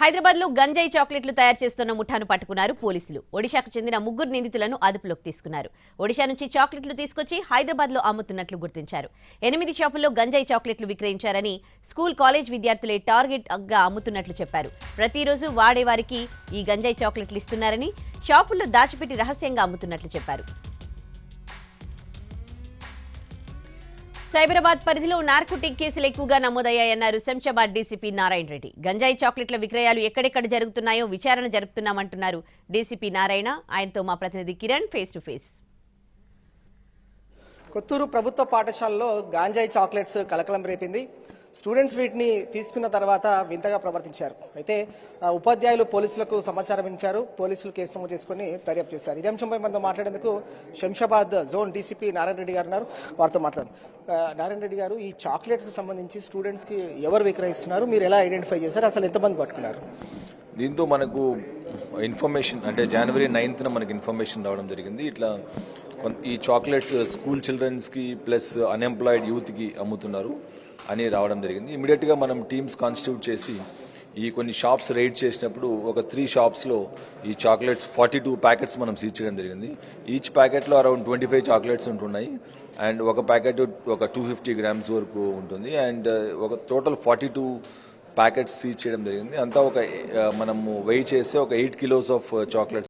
హైదరాబాద్లో గంజాయి చాక్లెట్లు తయారు చేస్తున్న ముఠాను పట్టుకున్నారు పోలీసులు. ఒడిశాకు చెందిన ముగ్గురు నిందితులను అదుపులోకి తీసుకున్నారు. ఒడిశా నుంచి చాక్లెట్లు తీసుకొచ్చి హైదరాబాద్లో అమ్ముతున్నట్లు గుర్తించారు. ఎనిమిది షాపుల్లో గంజాయి చాక్లెట్లు విక్రయించారని స్కూల్ కాలేజ్ విద్యార్థులే టార్గెట్గా అమ్ముతున్నట్లు చెప్పారు. ప్రతిరోజు వాడేవారికి ఈ గంజాయి చాక్లెట్లు ఇస్తున్నారని షాపుల్లో దాచిపెట్టి రహస్యంగా అమ్ముతున్నట్లు చెప్పారు. సైబరాబాద్ పరిధిలో నార్కోటిక్ కేసులు ఎక్కువగా నమోదయ్యాయన్నారు శంషాబాద్ డీసీపీ నారాయణ రెడ్డి. గంజాయి చాక్లెట్ల విక్రయాలు ఎక్కడెక్కడ జరుగుతున్నాయో విచారణ జరుపుతున్నామంటున్నారు డీసీపీ నారాయణ. ఆయనతో మా ప్రతినిధి Kiran face to face. Kothur ప్రభుత్వ పాఠశాలలో గాంజాయి చాక్లెట్స్ కలకలం రేపింది. స్టూడెంట్స్ వీటిని తీసుకున్న తర్వాత వింతగా ప్రవర్తించారు. అయితే ఉపాధ్యాయులు పోలీసులకు సమాచారం ఇచ్చారు. పోలీసులు కేసు నమోదు చేసుకుని దర్యాప్తు చేశారు. ఇదే అంశంపై మనతో మాట్లాడేందుకు శంషాబాద్ జోన్ డీసీపీ నారాయణ రెడ్డి గారు ఉన్నారు. వారితో మాట్లాడారు నారాయణ రెడ్డి గారు ఈ చాక్లెట్స్ సంబంధించి స్టూడెంట్స్కి ఎవరు విక్రయిస్తున్నారు? మీరు ఎలా ఐడెంటిఫై చేశారు? అసలు ఎంతమంది పట్టుకున్నారు? దీంతో మనకు ఇన్ఫర్మేషన్ అంటే జనవరి నైన్త్న మనకి ఇన్ఫర్మేషన్ రావడం జరిగింది. ఇట్లా ఈ చాక్లెట్స్ స్కూల్ చిల్డ్రన్స్కి ప్లస్ అన్ఎంప్లాయిడ్ యూత్కి అమ్ముతున్నారు అని రావడం జరిగింది. ఇమీడియట్గా మనం టీమ్స్ కాన్స్టిట్యూట్ చేసి ఈ కొన్ని షాప్స్ రైడ్ చేసినప్పుడు ఒక త్రీ షాప్స్లో ఈ chocolates forty two packets seize seize చేయడం జరిగింది. ఈచ్ ప్యాకెట్లో అరౌండ్ ట్వంటీ ఫైవ్ చాక్లెట్స్ ఉంటున్నాయి. అండ్ ఒక ప్యాకెట్ ఒక టూ ఫిఫ్టీ గ్రామ్స్ వరకు ఉంటుంది. అండ్ ఒక total forty two packets seize చేయడం జరిగింది. అంతా ఒక మనము వెయిట్ చేస్తే ఒక ఎయిట్ కిలోస్ ఆఫ్ చాక్లెట్స్